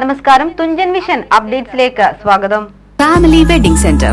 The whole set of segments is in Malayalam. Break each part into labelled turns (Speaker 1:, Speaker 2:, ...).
Speaker 1: നമസ്കാരം തുഞ്ചൻ മിഷൻ അപ്ഡേറ്റ്സിലേക്ക് സ്വാഗതം.
Speaker 2: ഫാമിലി വെഡിംഗ് സെന്റർ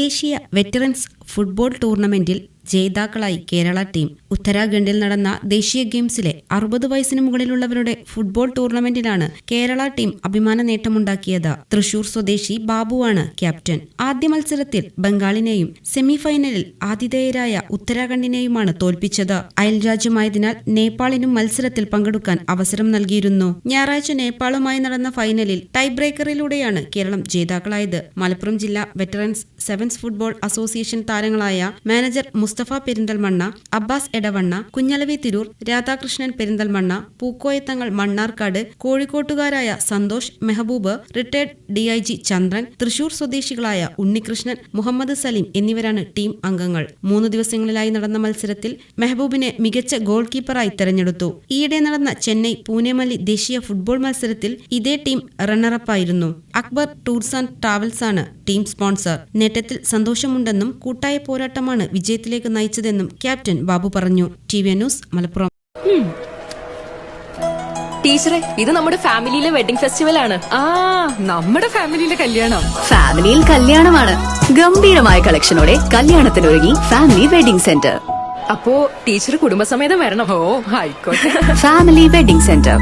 Speaker 3: ദേശീയ വെറ്ററൻസ് ഫുട്ബോൾ ടൂർണമെന്റിൽ ജേതാക്കളായി കേരള ടീം. ഉത്തരാഖണ്ഡിൽ നടന്ന ദേശീയ ഗെയിംസിലെ അറുപത് വയസ്സിന് മുകളിലുള്ളവരുടെ ഫുട്ബോൾ ടൂർണമെന്റിലാണ് കേരള ടീം അഭിമാന നേട്ടമുണ്ടാക്കിയത്. തൃശൂർ സ്വദേശി ബാബുവാണ് ക്യാപ്റ്റൻ. ആദ്യ മത്സരത്തിൽ ബംഗാളിനെയും സെമിഫൈനലിൽ ആതിഥേയരായ ഉത്തരാഖണ്ഡിനെയുമാണ് തോൽപ്പിച്ചത്. അയൽരാജ്യമായതിനാൽ നേപ്പാളിനും മത്സരത്തിൽ പങ്കെടുക്കാൻ അവസരം നൽകിയിരുന്നു. ഞായറാഴ്ച നേപ്പാളുമായി നടന്ന ഫൈനലിൽ ടൈ ബ്രേക്കറിലൂടെയാണ് കേരളം ജേതാക്കളായത്. മലപ്പുറം ജില്ലാ വെറ്ററൻസ് സെവൻസ് ഫുട്ബോൾ അസോസിയേഷൻ താരങ്ങളായ മാനേജർ മുസ്തഫ പെരിന്തൽമണ്ണ അബ്ബാസ് എടവണ്ണ കുഞ്ഞലവി തിരൂർ രാധാകൃഷ്ണൻ പെരിന്തൽമണ്ണ പൂക്കോയത്തങ്ങൾ മണ്ണാർക്കാട് കോഴിക്കോട്ടുകാരായ സന്തോഷ് മെഹബൂബ് റിട്ടയർഡ് ഡിഐജി ചന്ദ്രൻ തൃശൂർ സ്വദേശികളായ ഉണ്ണികൃഷ്ണൻ മുഹമ്മദ് സലീം എന്നിവരാണ് ടീം അംഗങ്ങൾ. മൂന്ന് ദിവസങ്ങളിലായി നടന്ന മത്സരത്തിൽ മെഹബൂബിനെ മികച്ച ഗോൾ കീപ്പറായി തെരഞ്ഞെടുത്തു. ഈയിടെ നടന്ന ചെന്നൈ പൂനെമല്ലി ദേശീയ ഫുട്ബോൾ മത്സരത്തിൽ ഇതേ ടീം റണ്ണറപ്പായിരുന്നു. അക്ബർ ടൂർസ് ആൻഡ് ട്രാവൽസ് ആണ് ടീം സ്പോൺസർ. നേട്ടത്തിൽ സന്തോഷമുണ്ടെന്നും കൂട്ടായ പോരാട്ടമാണ് വിജയത്തിലേക്ക് നയിച്ചതെന്നും ക്യാപ്റ്റൻ ബാബു പറഞ്ഞു. T V news Malappuram.
Speaker 4: ടീച്ചറെ ഇത് നമ്മുടെ ഫാമിലിയിലെ വെഡിംഗ് ഫെസ്റ്റിവൽ ആണ്.
Speaker 5: ആ നമ്മുടെ ഫാമിലിയിലെ കല്യാണം.
Speaker 2: ഫാമിലിയിൽ കല്യാണമാണ്. ഗംഭീരമായ കളക്ഷനോടെ കല്യാണത്തിനൊരുങ്ങി ഫാമിലി വെഡിംഗ് സെന്റർ.
Speaker 4: അപ്പോ ടീച്ചർ കുടുംബസമേതം വരണം.
Speaker 5: ഓ ആയിക്കോട്ടെ
Speaker 2: ഫാമിലി വെഡിംഗ് സെന്റർ.